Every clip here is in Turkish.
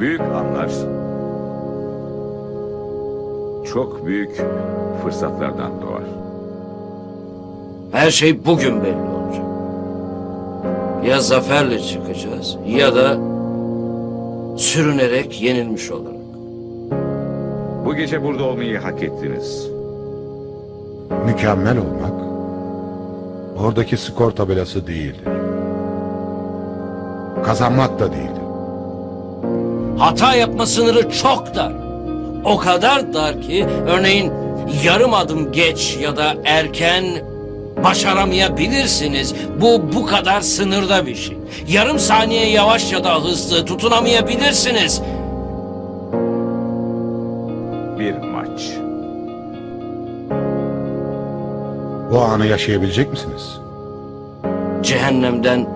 Büyük anlar çok büyük fırsatlardan doğar. Her şey bugün belli olacak. Ya zaferle çıkacağız ya da sürünerek yenilmiş olarak. Bu gece burada olmayı hak ettiniz. Mükemmel olmak oradaki skor tabelası değildir. Kazanmak da değildir. Hata yapma sınırı çok dar. O kadar dar ki örneğin yarım adım geç ya da erken başaramayabilirsiniz. Bu bu kadar sınırda bir şey. Yarım saniye yavaş ya da hızlı tutunamayabilirsiniz. Bir maç. Bu anı yaşayabilecek misiniz? Cehennemden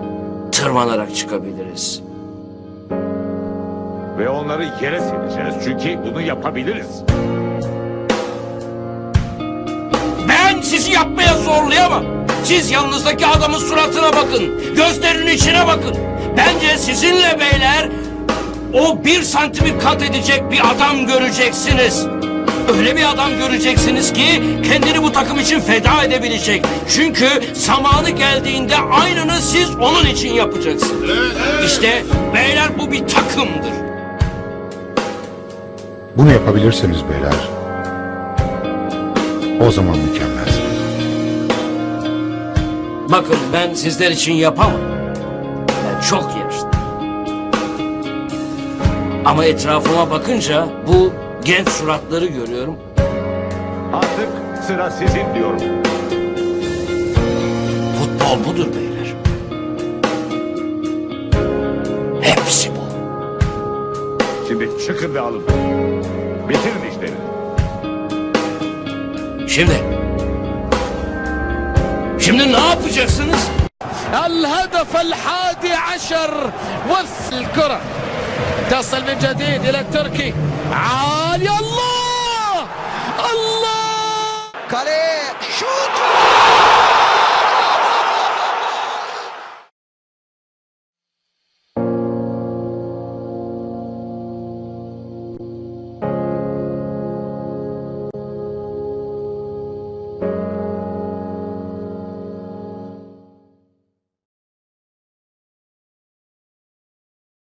tırmanarak çıkabiliriz. Ve onları yere sereceğiz çünkü bunu yapabiliriz. Ben sizi yapmaya zorlayamam. Siz yanınızdaki adamın suratına bakın. Gözlerinin içine bakın. Bence sizinle beyler o bir santimi kat edecek bir adam göreceksiniz. Öyle bir adam göreceksiniz ki kendini bu takım için feda edebilecek. Çünkü zamanı geldiğinde aynını siz onun için yapacaksınız. İşte beyler bu bir takımdır. Bunu yapabilirseniz beyler o zaman mükemmelsiniz. Bakın ben sizler için yapamam. Ben çok yaşlıyım. Ama etrafıma bakınca bu genç suratları görüyorum. Artık sıra sizin diyorum. Futbol budur beyler. Hepsi bu. Şimdi çıkın ve alın. Bitirin işlerini. Şimdi. Şimdi ne yapacaksınız? الهدف الحادي عشر والكرة تصل من جديد إلى التركي عالي الله